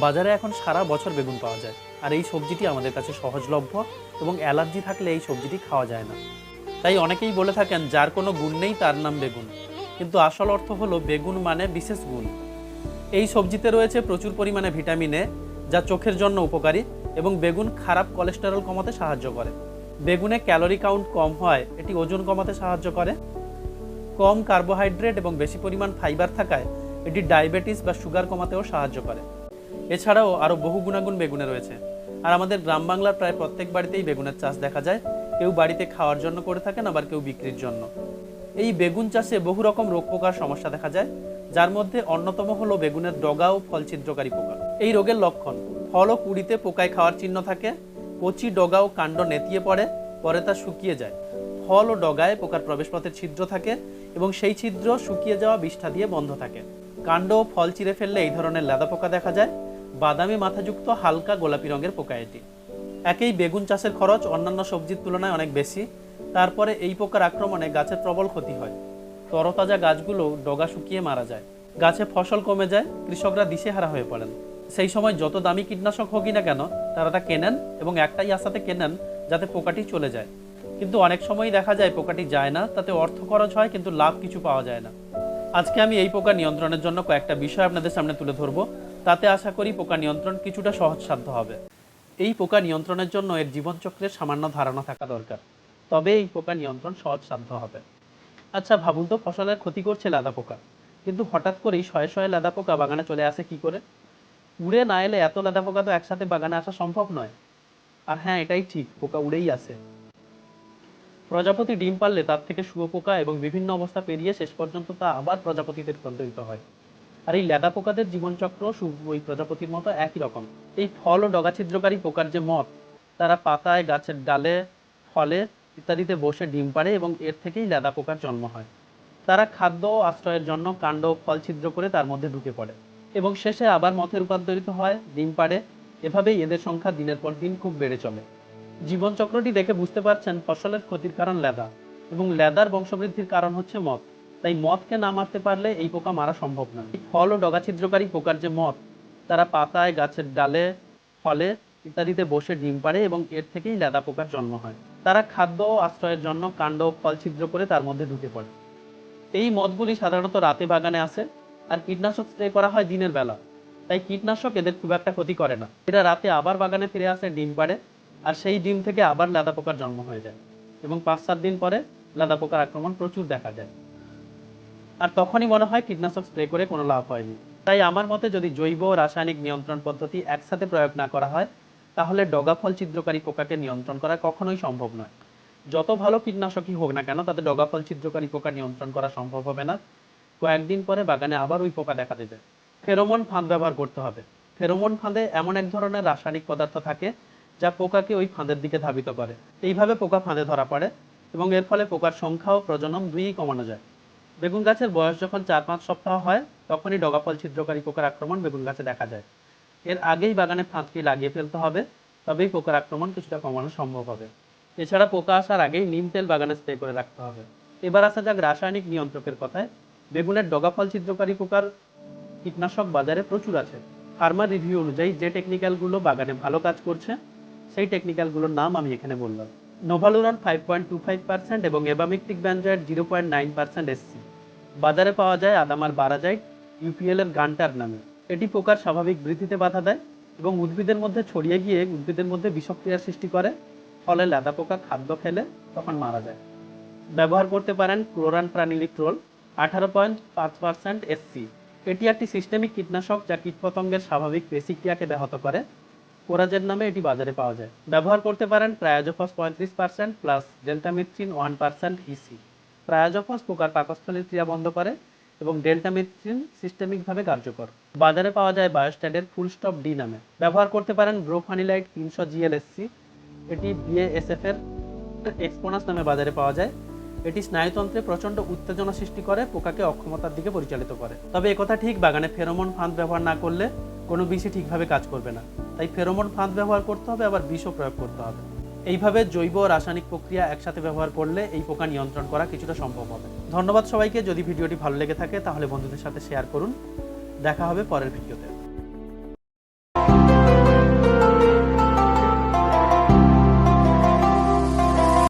বাজারে এখন সারা বছর বেগুন পাওয়া যায়। আর এই সবজিটি আমাদের কাছে সহজলভ্য এবং অ্যালার্জি থাকলে এই সবজিটি খাওয়া যায় না। তাই অনেকেই বলে থাকেন, যার কোনো গুণ নেই তার নাম বেগুন। কিন্তু আসল অর্থ হলো বেগুন মানে বিশেষ গুণ। এই সবজিতে রয়েছে প্রচুর পরিমাণে ভিটামিন এ, যা চোখের জন্য উপকারী এবং বেগুন খারাপ কোলেস্টেরল কমাতে সাহায্য করে। বেগুনে ক্যালোরি কাউন্ট কম হয়, এটি ওজন কমাতে সাহায্য করে। কম কার্বোহাইড্রেট এবং বেশি পরিমাণ ফাইবার থাকায় এটি ডায়াবেটিস বা সুগার কমাতেও সাহায্য করে। এছাড়াও আরও বহু গুণাগুণ বেগুনে রয়েছে। আর আমাদের গ্রাম বাংলার প্রায় প্রত্যেক বাড়িতেই বেগুনের চাষ দেখা যায়। কেউ বাড়িতে খাওয়ার জন্য করে থাকেন, আবার কেউ বিক্রির জন্য। এই বেগুন চাষে বহু রকম রোগ পোকার সমস্যা দেখা যায়, যার মধ্যে অন্যতম হলো বেগুনের ডগা ও ফল ছিদ্রকারী পোকা। এই রোগের লক্ষণ ফল ও কুড়িতে পোকায় খাওয়ার চিহ্ন থাকে, কচি ডগা ও কাণ্ড নেতিয়ে পড়ে, পরে তা শুকিয়ে যায়। ফল ও ডগায় পোকার প্রবেশপথের ছিদ্র থাকে এবং সেই ছিদ্র শুকিয়ে যাওয়া বিষ্ঠা দিয়ে বন্ধ থাকে। কাণ্ড ও ফল চিরে ফেললে এই ধরনের লেদা পোকা দেখা যায়। বাদামি, মাথাযুক্ত, হালকা গোলাপি রঙের পোকা এটি। একেই বেগুন চাষের খরচ অন্যান্য সবজির তুলনায় অনেক বেশি। তারপরে এই পোকার আক্রমণে গাছের প্রবল ক্ষতি হয়। তরতাজা গাছগুলো ডগা শুকিয়ে মারা যায়। গাছে ফসল কমে যায়, কৃষকরা দিশেহারা হয়ে পড়েন। সেই সময় যত দামি কীটনাশক হোকই না কেন, তারা তা কেনেন এবং একটাই আশাতে কেনেন যাতে পোকাটি চলে যায়। কিন্তু অনেক সময়ই দেখা যায় পোকাটি যায় না, তাতে অর্থ খরচ হয়, কিন্তু লাভ কিছু পাওয়া যায় না। আজকে আমি এই পোকা নিয়ন্ত্রণের জন্য কয়েকটা বিষয় আপনাদের সামনে তুলে ধরবো। তাতে আশা করি পোকা নিয়ন্ত্রণ কিছুটা সহজসাধ্য হবে। এই পোকা নিয়ন্ত্রণের জন্য এর জীবনচক্রের সামান্য ধারণা থাকা দরকার। তবে এই পোকা নিয়ন্ত্রণ সহজসাধ্য হবে। আচ্ছা ভাবুন তো, ফসলের ক্ষতি করছে লাদা পোকা। কিন্তু হঠাৎ করেই শয়ে শয়ে লাদা পোকা বাগানে চলে আসে কি করে? উড়ে না এলে এত লাদা পোকা তো একসাথে বাগানে আসা সম্ভব নয়। আর হ্যাঁ এটাই ঠিক, পোকা উড়েই আসে। প্রজাপতি ডিম পারলে তার থেকে শুয়োপোকা এবং বিভিন্ন অবস্থা পেরিয়ে শেষ পর্যন্ত তা আবার প্রজাপতিতে রূপান্তরিত হয়। আর এই লেদা পোকাদের জীবনচক্র ওই প্রজাপতির মতো একই রকম। এই ফল ও ডগা ছিদ্রকারী পোকার যে মত, তারা পাতায়, গাছের ডালে, ফলে ইত্যাদিতে বসে ডিম পাড়ে এবং এর থেকেই লেদা পোকার জন্ম হয়। তারা খাদ্য ও আশ্রয়ের জন্য কাণ্ড ও ফল ছিদ্র করে তার মধ্যে ঢুকে পড়ে এবং শেষে আবার মথে রূপান্তরিত হয়, ডিম পাড়ে। এভাবেই এদের সংখ্যা দিনের পর দিন খুব বেড়ে চলে। জীবনচক্রটি দেখে বুঝতে পারছেন ফসলের ক্ষতির কারণ লেদা এবং লেদার বংশবৃদ্ধির কারণ হচ্ছে মদ। তাই মদকে না মারতে পারলে এই পোকা মারা সম্ভব নয় ফল ও ডগা ছিদ্রকারী পোকার যে মদ, তারা পাতায়, গাছের ডালে, ফলে ইত্যাদিতে বসে ডিম পাড়ে এবং এর থেকেই লেদা পোকার জন্ম হয়। তারা খাদ্য ও আশ্রয়ের জন্য কাণ্ড ও ফল ছিদ্র করে তার মধ্যে ঢুকে পড়ে। এই মদগুলি সাধারণত রাতে বাগানে আসে আর কীটনাশক স্প্রে করা হয় দিনের বেলা। তাই কীটনাশক এদের খুব একটা ক্ষতি করে না। এরা রাতে আবার বাগানে ফিরে আসে, ডিম পাড়ে আর সেই ডিম থেকে আবার লাদা পোকার জন্ম হয়ে যায় এবং পাঁচ সাত দিন পরে লাদা পোকার আক্রমণ প্রচুর দেখা যায়। আর তখনই মনে হয় কীটনাশক স্প্রে করে কোনো লাভ হয়নি। তাই আমার মতে যদি জৈব রাসায়নিক নিয়ন্ত্রণ পদ্ধতি একসাথে প্রয়োগ না করা হয়, তাহলে ডগা ফল ছিদ্রকারী পোকাকে নিয়ন্ত্রণ করা কখনোই সম্ভব নয়। যত ভালো কীটনাশকই হোক না কেন, তাতে ডগা ফল ছিদ্রকারী পোকা নিয়ন্ত্রণ করা সম্ভব হবে না। কয়েকদিন পরে বাগানে আবার ওই পোকা দেখা দেবে। ফেরোমন ফাঁদ ব্যবহার করতে হবে। ফেরোমন ফাঁদে এমন এক ধরনের রাসায়নিক পদার্থ থাকে যা পোকাকে ওই ফাঁদের দিকে ধাবিত করে। এইভাবে পোকা ফাঁদে ধরা পড়ে এবং এর ফলে পোকার সংখ্যা ও প্রজনন দুইই কমানো যায়। বেগুন গাছের বয়স যখন চার পাঁচ সপ্তাহ হয়, তখনই ডগাফল ছিদ্রকারী পোকার আক্রমণ বেগুন গাছে দেখা যায়। এর আগেই বাগানে ফাঁদটি লাগিয়ে ফেলতে হবে, তবেই পোকার আক্রমণ কিছুটা কমানো সম্ভব হবে। এছাড়া পোকা আসার আগেই নিম তেল বাগানে স্প্রে করে রাখতে হবে। এবার আসা যাক রাসায়নিক নিয়ন্ত্রকের কথায়। বেগুনের ডগাফল ছিদ্রকারী পোকার কীটনাশক বাজারে প্রচুর আছে। ফার্মার রিভিউ অনুযায়ী যে টেকনিক্যালগুলো বাগানে ভালো কাজ করছে সেই টেকনিক্যালগুলোর নাম আমি এখানে বললাম। Novaluron five point two five percent এবং emamectin benzoate zero point nine percent SC বাজারে পাওয়া যায় আদামার বারাজাইট ইউপিএল এর গান্টার নামে। এটি পোকার স্বাভাবিক বৃদ্ধিতে বাধা দেয় এবং উদ্ভিদের মধ্যে ছড়িয়ে গিয়ে উদ্ভিদের মধ্যে বিষক্রিয়া সৃষ্টি করে, ফলে লেদা পোকা খাদ্য খেলে তখন মারা যায়। ব্যবহার করতে পারেন ক্লোরান প্রাণিলিক্ট্রোল আঠারো পয়েন্ট পাঁচ পার্সেন্ট এসসি এটি একটি সিস্টেমিক কীটনাশক যা কীটপতঙ্গের স্বাভাবিক পেশিক্রিয়াকে ব্যাহত করে। কোরাজের নামে এটি বাজারে পাওয়া যায়। ব্যবহার করতে পারেন প্রায়োজোফস পঁয়ত্রিশ percent plus deltamethrin one percent EC triazophos পোকার পাকস্থলীর ক্রিয়া বন্ধ করে এবং ডেল্টামিথ্রিন সিস্টেমিকভাবে কার্যকর। বাজারে পাওয়া যায় বায়োস্ট্যাডের ফুল স্টপ ডি নামে। ব্যবহার করতে পারেন ব্রোফানিলাইট তিনশো জিএলএসসি এটি বিএএসএফ এর এক্সপোনাস নামে বাজারে পাওয়া যায়। এটি স্নায়ুতন্ত্রে প্রচণ্ড উত্তেজনা সৃষ্টি করে, পোকাকে অক্ষমতার দিকে পরিচালিত করে। তবে একথা ঠিক, বাগানে ফেরোমন ফাঁদ ব্যবহার না করলে কোনো বিষই ঠিকভাবে কাজ করবে না। তাই ফেরোমন ফাঁদ ব্যবহার করতে হবে, আবার বিষও প্রয়োগ করতে হবে। এইভাবে জৈব ও রাসায়নিক প্রক্রিয়া একসাথে ব্যবহার করলে এই পোকা নিয়ন্ত্রণ করা কিছুটা সম্ভব হবে। ধন্যবাদ সবাইকে। যদি ভিডিওটি ভালো লেগে থাকে, তাহলে বন্ধুদের সাথে শেয়ার করুন। দেখা হবে পরের ভিডিওতে।